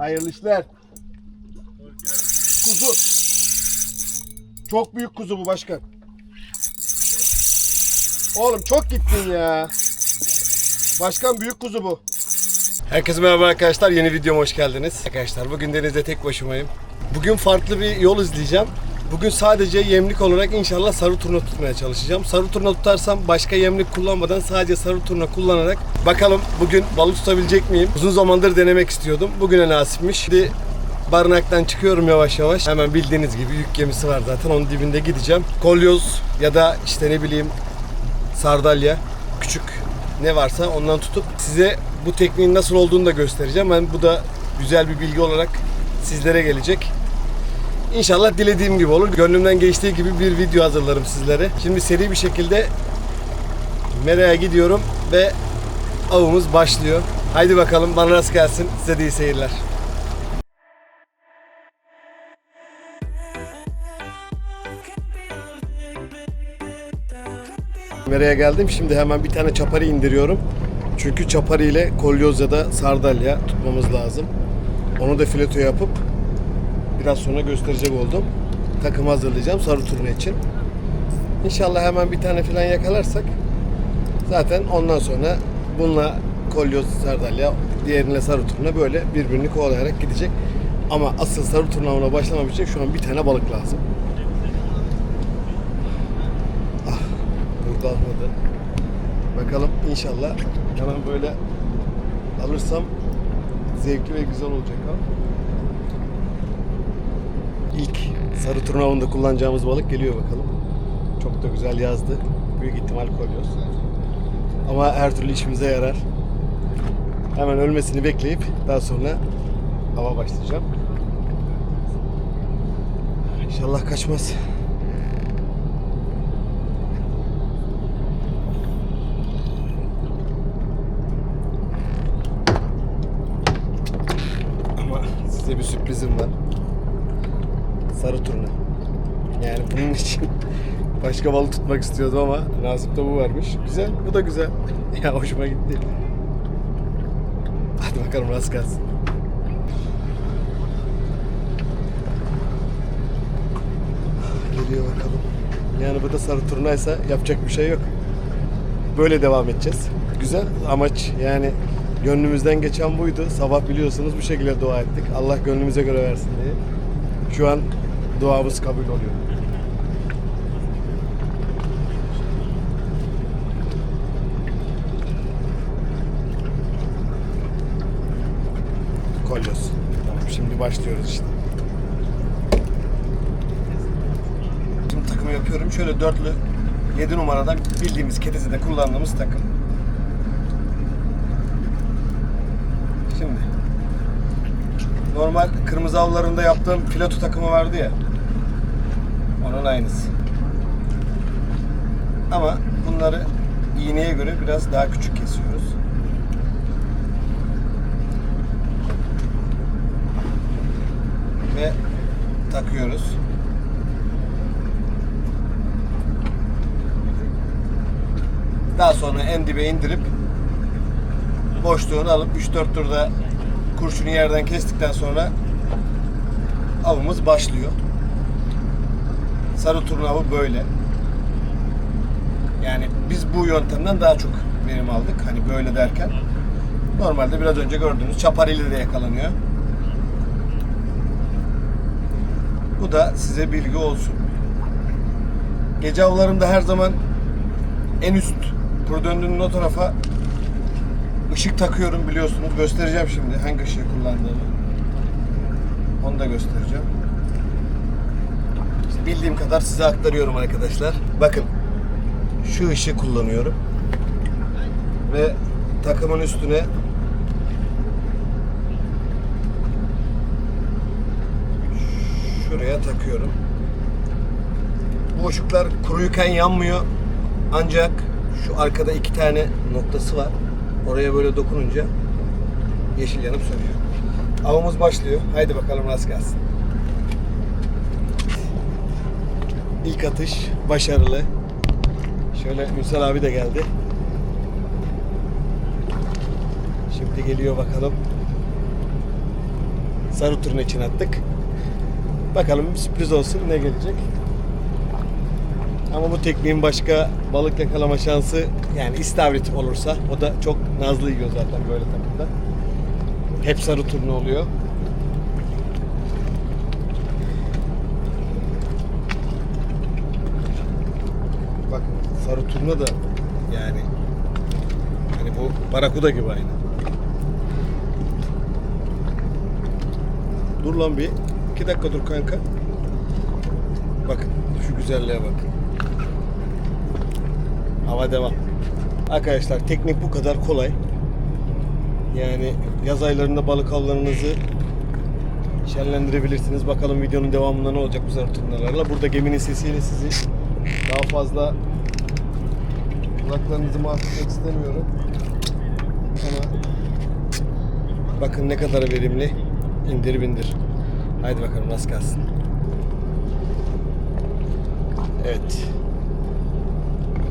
Hayırlı işler. Kuzu. Çok büyük kuzu bu başkan. Oğlum çok gittin ya. Başkan büyük kuzu bu. Herkese merhaba arkadaşlar. Yeni videoma hoş geldiniz. Arkadaşlar bugün denizde tek başımayım. Bugün farklı bir yol izleyeceğim. Bugün sadece yemlik olarak inşallah sarı turna tutmaya çalışacağım. Sarı turna tutarsam başka yemlik kullanmadan sadece sarı turna kullanarak bakalım bugün balık tutabilecek miyim? Uzun zamandır denemek istiyordum. Bugüne nasipmiş. Şimdi barınaktan çıkıyorum yavaş yavaş. Hemen bildiğiniz gibi yük gemisi var zaten. Onun dibinde gideceğim. Kolyoz ya da işte ne bileyim sardalya, küçük ne varsa ondan tutup size bu tekniğin nasıl olduğunu da göstereceğim. Ben bu da güzel bir bilgi olarak sizlere gelecek. İnşallah dilediğim gibi olur. Gönlümden geçtiği gibi bir video hazırlarım sizlere. Şimdi seri bir şekilde Mera'ya gidiyorum ve avımız başlıyor. Haydi bakalım bana rast gelsin. Size de iyi seyirler. Mera'ya geldim. Şimdi hemen bir tane çapari indiriyorum. Çünkü çapari ile kolyoz ya da sardalya tutmamız lazım. Onu da fileto yapıp biraz sonra gösterecek oldum. Takımı hazırlayacağım sarı turna için. İnşallah hemen bir tane falan yakalarsak zaten ondan sonra bununla kolyoz sardalya diğerine sarı turna böyle birbirini kovalayarak gidecek. Ama asıl sarı turnavına başlamak için şu an bir tane balık lazım. Ah, burada almadı. Bakalım inşallah hemen böyle alırsam zevkli ve güzel olacak ha. İlk sarı turnavında kullanacağımız balık geliyor bakalım. Çok da güzel yazdı. Büyük ihtimal kolyoz. Ama her türlü işimize yarar. Hemen ölmesini bekleyip daha sonra hava başlayacağım. İnşallah kaçmaz. Ama size bir sürprizim var. Sarı turna. Yani bunun için başka balık tutmak istiyordum ama nasipte bu varmış. Güzel, bu da güzel. Ya hoşuma gitti. Hadi bakalım rast gelsin. Geliyor bakalım. Yani bu da sarı turnaysa yapacak bir şey yok. Böyle devam edeceğiz. Güzel amaç yani gönlümüzden geçen buydu. Sabah biliyorsunuz bu şekilde dua ettik. Allah gönlümüze göre versin diye. Şu an duamız kabul oluyor. Kolyoz. Şimdi başlıyoruz işte. Şimdi takımı yapıyorum. Şöyle dörtlü 7 numaradan bildiğimiz Ketesi'de kullandığımız takım. Şimdi normal kırmızı avlarında yaptığım fileto takımı vardı ya. Onun aynısı. Ama bunları iğneye göre biraz daha küçük kesiyoruz. Ve takıyoruz. Daha sonra en dibe indirip boşluğunu alıp 3-4 turda kurşunu yerden kestikten sonra avımız başlıyor. Sarı turna avı böyle. Yani biz bu yöntemden daha çok verim aldık. Hani böyle derken. Normalde biraz önce gördüğünüz çapariyle de yakalanıyor. Bu da size bilgi olsun. Gece avlarımda her zaman en üst kuru döndüğünün o tarafa ışık takıyorum biliyorsunuz. Göstereceğim şimdi hangi ışığı kullandığımı. Onu da göstereceğim. İşte bildiğim kadar size aktarıyorum arkadaşlar. Bakın şu ışığı kullanıyorum. Ve takımın üstüne şuraya takıyorum. Bu ışıklar kuruyken yanmıyor. Ancak şu arkada iki tane noktası var. Oraya böyle dokununca yeşil yanıp sönüyor. Avımız başlıyor. Haydi bakalım rast gelsin. İlk atış başarılı. Şöyle Ünsal abi de geldi. Şimdi geliyor bakalım. sarı turna için attık. Bakalım bir sürpriz olsun ne gelecek. Ama bu tekniğin başka balık yakalama şansı yani istavrit olursa o da çok nazlı yiyor zaten böyle takımda. Hep sarı turna oluyor. Bakın sarı turna da yani hani bu barakuda gibi aynı. Dur lan bir. iki dakika dur kanka. Bakın şu güzelliğe bakın. Hava devam. Arkadaşlar teknik bu kadar kolay. Yani yaz aylarında balık avlarınızı şenlendirebilirsiniz. Bakalım videonun devamında ne olacak bu zarf turnalarla. Burada geminin sesiyle sizi daha fazla kulaklarınızı mahvetmek istemiyorum. Ama bakın ne kadar verimli. İndir bindir. Haydi bakalım rast gelsin. Evet.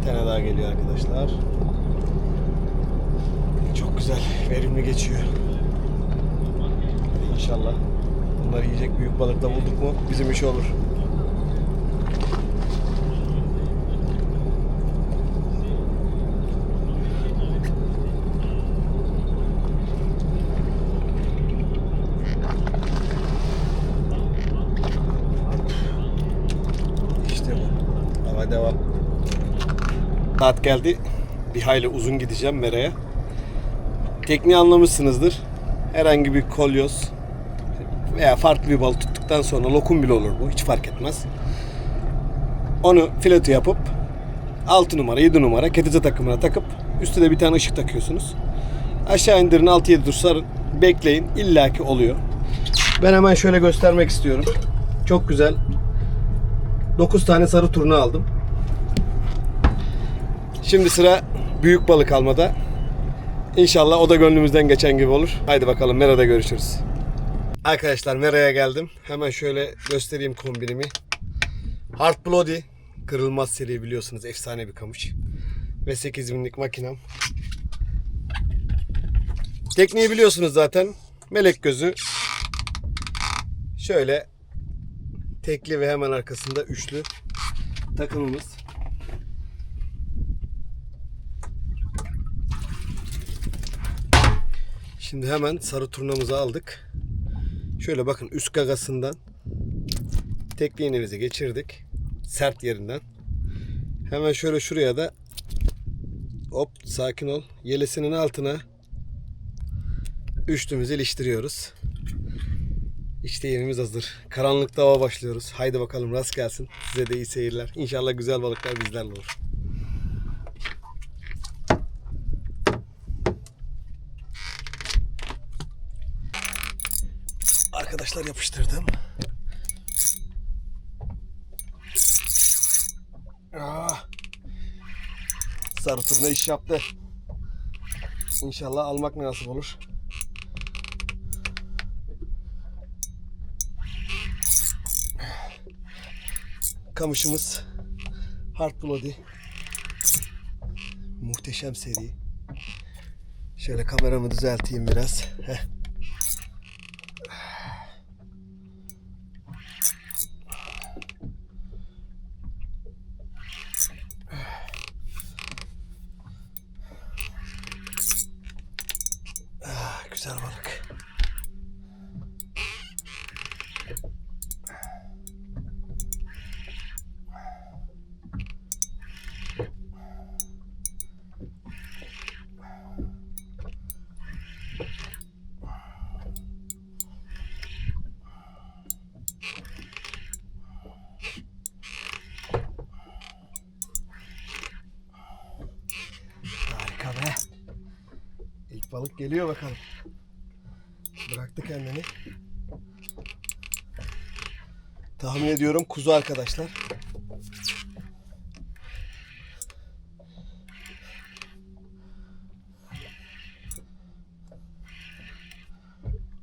Bir tane daha geliyor arkadaşlar. Çok güzel, verimli geçiyor. İnşallah bunları yiyecek büyük balık da bulduk mu bizim iş olur. İşte bu. Hava devam. Saat geldi. Bir hayli uzun gideceğim Mera'ya. Tekniği anlamışsınızdır. Herhangi bir kolyoz veya farklı bir balık tuttuktan sonra lokum bile olur bu. Hiç fark etmez. Onu fileto yapıp 6 numara 7 numara ketice takımına takıp üstüne bir tane ışık takıyorsunuz. Aşağı indirin 6-7 tur sarın. Bekleyin. illaki oluyor. Ben hemen şöyle göstermek istiyorum. Çok güzel 9 tane sarı turna aldım. Şimdi sıra büyük balık almada. İnşallah o da gönlümüzden geçen gibi olur. Haydi bakalım Mera'da görüşürüz. Arkadaşlar Mera'ya geldim. Hemen şöyle göstereyim kombinimi. Hard Bloody kırılmaz seri biliyorsunuz efsane bir kamış. Ve 8000'lik makinem. Tekniği biliyorsunuz zaten. Melek gözü. Şöyle tekli ve hemen arkasında üçlü takımımız. Şimdi hemen sarı turnamızı aldık. Şöyle bakın üst gagasından tekli geçirdik. Sert yerinden. Hemen şöyle şuraya da hop sakin ol. Yelesinin altına üçlümüzü iliştiriyoruz. İşte yenimiz hazır. Karanlıkta hava başlıyoruz. Haydi bakalım rast gelsin. Size de iyi seyirler. İnşallah güzel balıklar bizlerle olur. Arkadaşlar yapıştırdım. Ah. Sarı turna iş yaptı. İnşallah almak nasip olur. Kamışımız Hard Bloody. Muhteşem seri. Şöyle kameramı düzelteyim biraz. Heh. Ah, güzel balık. Harika be. İlk balık geliyor bakalım. Bıraktı kendini. Tahmin ediyorum kuzu arkadaşlar.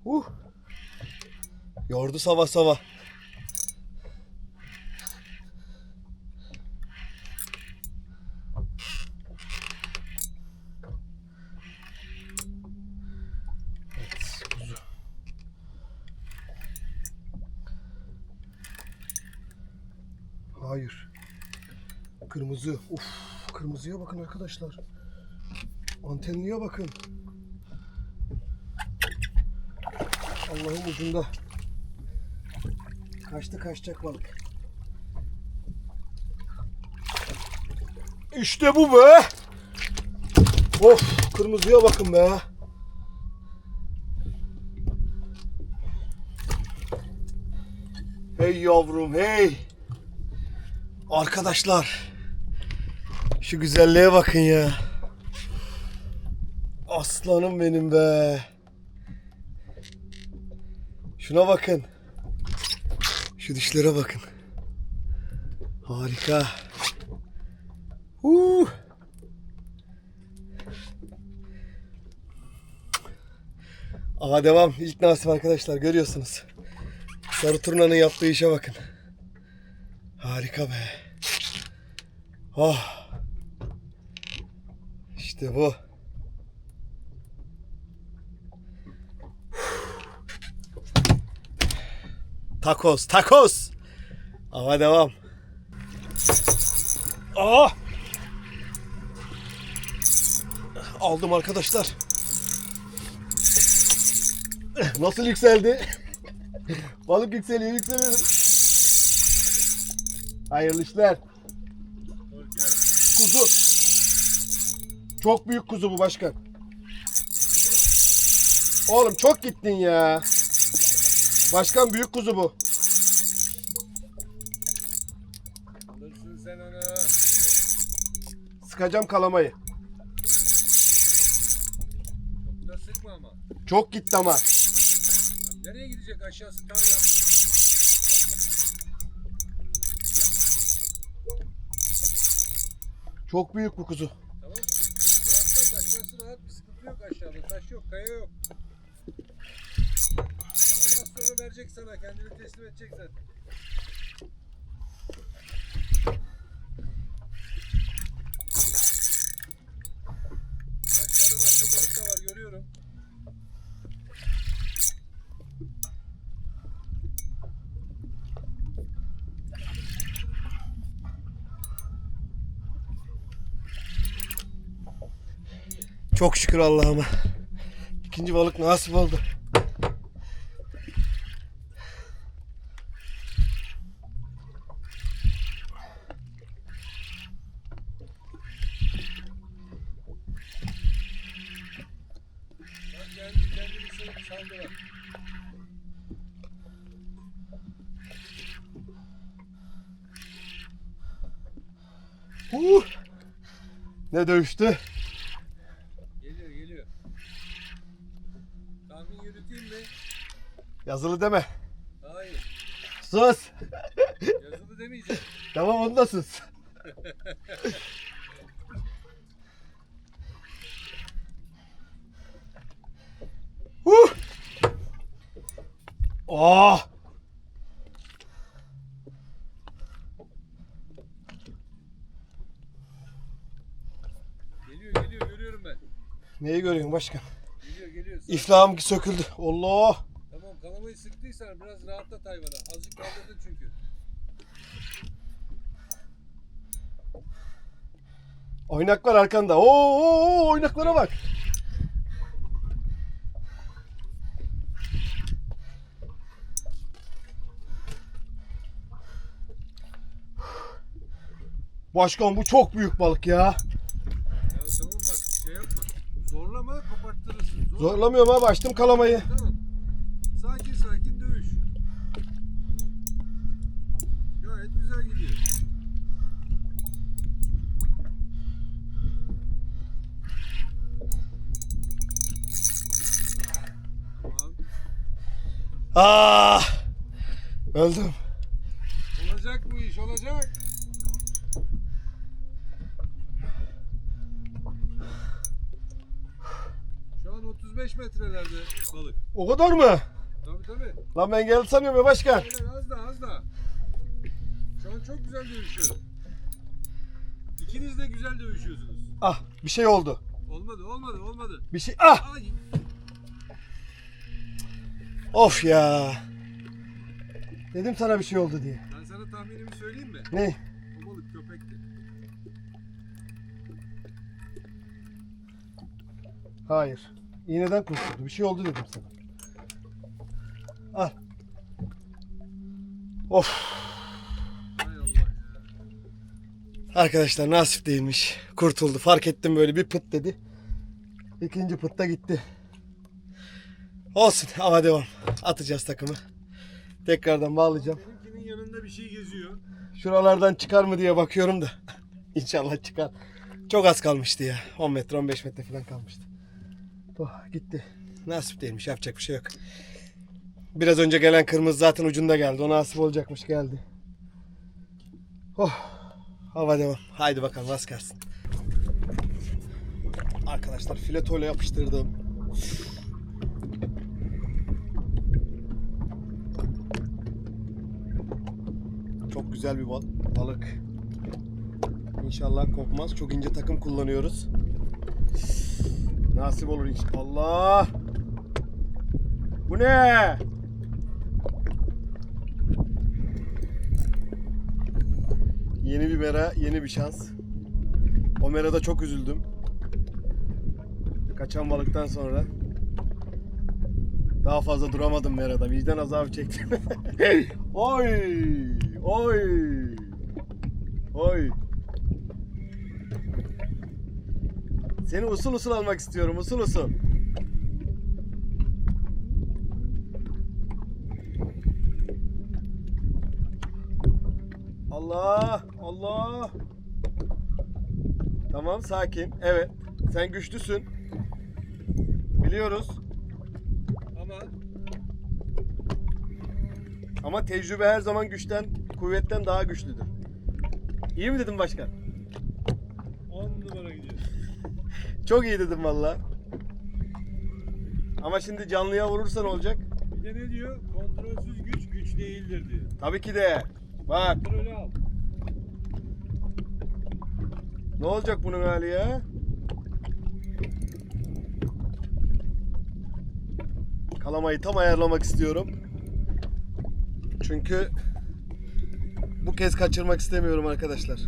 Uh. Yordu sabah sabah. Evet, kuzu. Hayır. Kırmızı. Of, kırmızıya bakın arkadaşlar. Antenliye bakın. Allah'ın ucunda. Kaçtı kaçacak balık. İşte bu be. Of kırmızıya bakın be. Hey yavrum hey. Arkadaşlar. Şu güzelliğe bakın ya. Aslanım benim be. Şuna bakın. Şu dişlere bakın. Harika. Uh. Aha devam. İlk nasip arkadaşlar görüyorsunuz. Sarı turnanın yaptığı işe bakın. Harika be. Oh. İşte bu. Takos, takos. Ama devam. Aa! Aldım arkadaşlar. Nasıl yükseldi? Balık yükseliyor, yükseliyor. Hayırlı işler. Kuzu. Çok büyük kuzu bu başkan. Oğlum çok gittin ya. Başkan büyük kuzu bu. Alırsın sen onu. Sıkacağım kalamayı. Çok da sıkma ama. Çok gitti ama. Nereye gidecek aşağısı tarla? Çok büyük bu kuzu. Tamam? Rahat aşağısı rahat bir sıkıntı yok aşağıda. Taş yok, kaya yok. Az sonra verecek sana kendini teslim edecek zaten. Aşağıda başka balık da var görüyorum. Çok şükür Allah'ıma. İkinci balık nasip oldu. Uh! Ne dövüştü? Geliyor geliyor. Tahmin yürüteyim mi? Yazılı deme. Hayır. Sus. Yazılı demeyeceğim. Tamam onu da sus. uh! Oh! Geliyor geliyor görüyorum ben. Neyi görüyorsun başkan? Geliyor geliyor. İflahım söküldü. Allah! Kalamayı sıktıysan biraz rahatlat hayvanı. Azıcık kaldırdın çünkü. Oynaklar arkanda. Oo, oo, oo, oynaklara bak. Başkan bu çok büyük balık ya. Ya tamam bak şey yapma. Zorlama koparttırırsın. Zor- Zorlamıyorum abi açtım kalamayı. Ah! Öldüm. Olacak bu iş olacak. Şu an 35 metrelerde balık. O kadar mı? Tabii tabii. Lan ben geldi sanıyorum ya başkan. Aynen az daha az daha. Şu an çok güzel dövüşüyor. İkiniz de güzel dövüşüyorsunuz. Ah bir şey oldu. Olmadı olmadı olmadı. Bir şey ah Ay. Of ya. Dedim sana bir şey oldu diye. Ben sana tahminimi söyleyeyim mi? Ne? O balık köpekti. Hayır. İğneden kurtuldu. Bir şey oldu dedim sana. Al. Of. Arkadaşlar nasip değilmiş. Kurtuldu. Fark ettim böyle bir pıt dedi. İkinci pıtta gitti. Olsun ama devam. Atacağız takımı. Tekrardan bağlayacağım. Benimkinin yanında bir şey geziyor. Şuralardan çıkar mı diye bakıyorum da. İnşallah çıkar. Çok az kalmıştı ya. 10 metre 15 metre falan kalmıştı. Oh gitti. Nasip değilmiş yapacak bir şey yok. Biraz önce gelen kırmızı zaten ucunda geldi. O nasip olacakmış geldi. Oh. Hava devam. Haydi bakalım rast gelsin. Arkadaşlar filetoyla yapıştırdım. Çok güzel bir bal- balık. İnşallah kopmaz. Çok ince takım kullanıyoruz. Nasip olur inşallah. Bu ne? Yeni bir mera, yeni bir şans. O merada çok üzüldüm. Kaçan balıktan sonra. Daha fazla duramadım merada. Vicdan azabı çektim. oy! Oy! Oy! Seni usul usul almak istiyorum. Usul usul. Allah! Allah! Tamam sakin. Evet. Sen güçlüsün. Biliyoruz. Ama Ama tecrübe her zaman güçten, kuvvetten daha güçlüdür. İyi mi dedim başkan? 10 numara gidiyor. Çok iyi dedim valla. Ama şimdi canlıya vurursan olacak. Bir de ne diyor? Kontrolsüz güç güç değildir diyor. Tabii ki de. Bak Kontrolü al. ne olacak bunun hali ya? Kalamayı tam ayarlamak istiyorum. Çünkü bu kez kaçırmak istemiyorum arkadaşlar.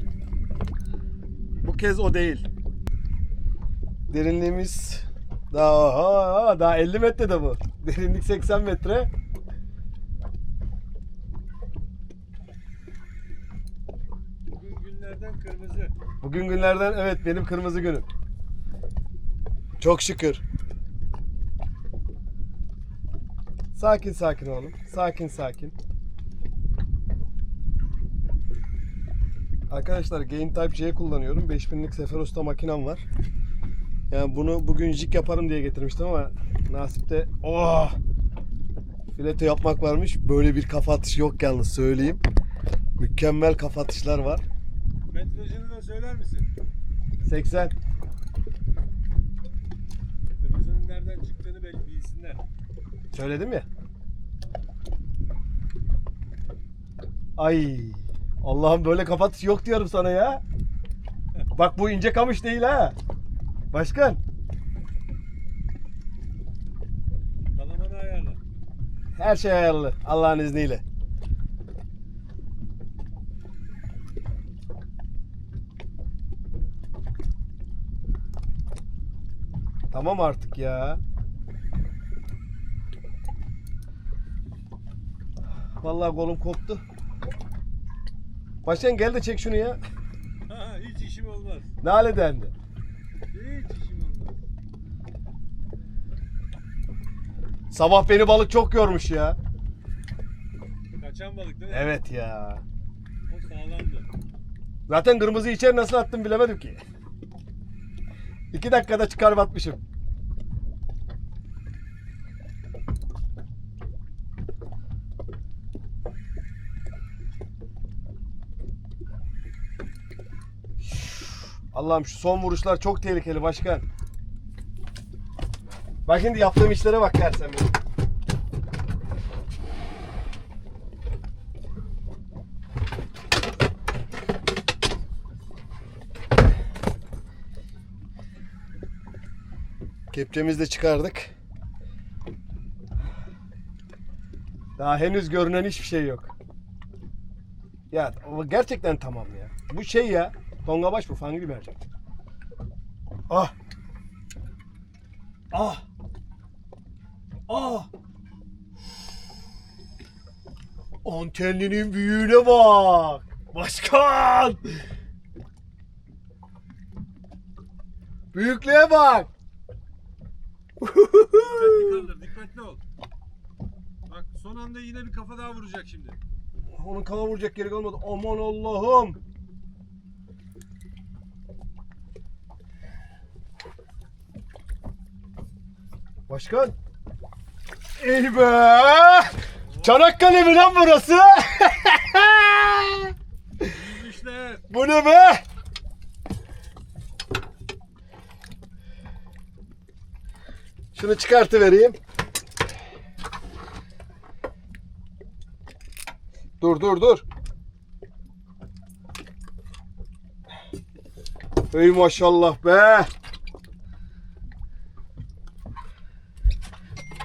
Bu kez o değil. Derinliğimiz daha aha, daha 50 metre de bu. Derinlik 80 metre. Bugün günlerden kırmızı. Bugün günlerden evet benim kırmızı günüm. Çok şükür. Sakin sakin oğlum. Sakin sakin. Arkadaşlar Gain Type C kullanıyorum. 5000'lik Sefer Usta makinem var. Yani bunu bugün jig yaparım diye getirmiştim ama nasipte oh! Fileto yapmak varmış. Böyle bir kafa atışı yok yalnız söyleyeyim. Mükemmel kafa atışlar var. Metrajını da söyler misin? 80 Kırmızının nereden çıktığını belki bilsinler. Söyledim ya. Ay. Allah'ım böyle kapat yok diyorum sana ya. Bak bu ince kamış değil ha. Başkan. Kalamanı ayarla. Her şey ayarlı Allah'ın izniyle. Tamam artık ya. Vallahi kolum koptu. Başkan gel de çek şunu ya. Ha, hiç işim olmaz. Ne hale dendi. Hiç işim olmaz. Sabah beni balık çok yormuş ya. Kaçan balık değil mi? Evet ya. O sağlamdı. Zaten kırmızı içeri nasıl attım bilemedim ki. İki dakikada çıkarıp atmışım. Allah'ım şu son vuruşlar çok tehlikeli başkan. Bak şimdi yaptığım işlere bak dersen benim. Kepçemizi de çıkardık. Daha henüz görünen hiçbir şey yok. Ya gerçekten tamam ya. Bu şey ya. Tongabaş bu. Fangri mercan. Ah. Ah. Ah. Antenlinin büyüğüne bak. Başkan. Büyüklüğe bak. Dikkatli kaldır, dikkatli ol. Bak son anda yine bir kafa daha vuracak şimdi. Onun kafa vuracak geri kalmadı. Aman Allah'ım. Başkan. Ey be! Çanakkale mi lan burası? İşler. Bu ne be? Şunu çıkartıvereyim. Dur dur dur. Ey maşallah be.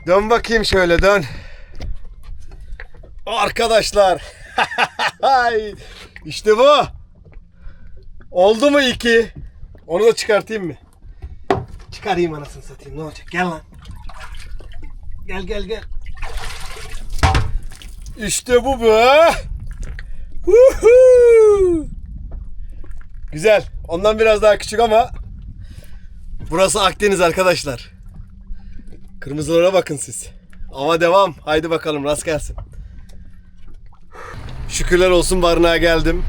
Dön bakayım şöyle dön. Arkadaşlar. işte bu. Oldu mu iki? Onu da çıkartayım mı? Çıkarayım anasını satayım ne olacak? Gel lan. Gel gel gel. İşte bu be. Güzel. Ondan biraz daha küçük ama burası Akdeniz arkadaşlar. Kırmızılara bakın siz. Ama devam. Haydi bakalım rast gelsin. Şükürler olsun barınağa geldim.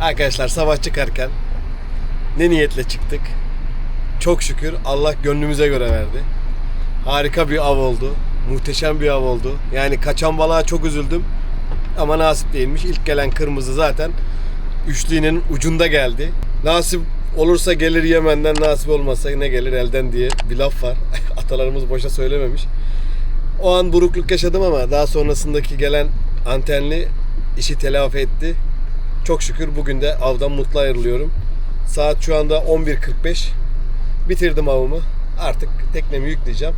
Arkadaşlar sabah çıkarken ne niyetle çıktık? Çok şükür Allah gönlümüze göre verdi. Harika bir av oldu. Muhteşem bir av oldu. Yani kaçan balığa çok üzüldüm. Ama nasip değilmiş. İlk gelen kırmızı zaten üçlü ucunda geldi. Nasip olursa gelir Yemen'den, nasip olmazsa ne gelir elden diye bir laf var. Atalarımız boşa söylememiş. O an burukluk yaşadım ama daha sonrasındaki gelen antenli işi telafi etti. Çok şükür bugün de avdan mutlu ayrılıyorum. Saat şu anda 11.45. Bitirdim avımı. Artık teknemi yükleyeceğim.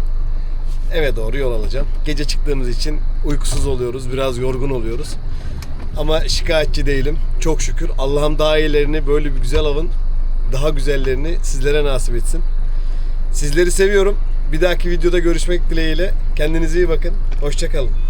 Eve doğru yol alacağım. Gece çıktığımız için uykusuz oluyoruz. Biraz yorgun oluyoruz. Ama şikayetçi değilim. Çok şükür. Allah'ım daha iyilerini böyle bir güzel avın daha güzellerini sizlere nasip etsin. Sizleri seviyorum. Bir dahaki videoda görüşmek dileğiyle. Kendinize iyi bakın. Hoşçakalın.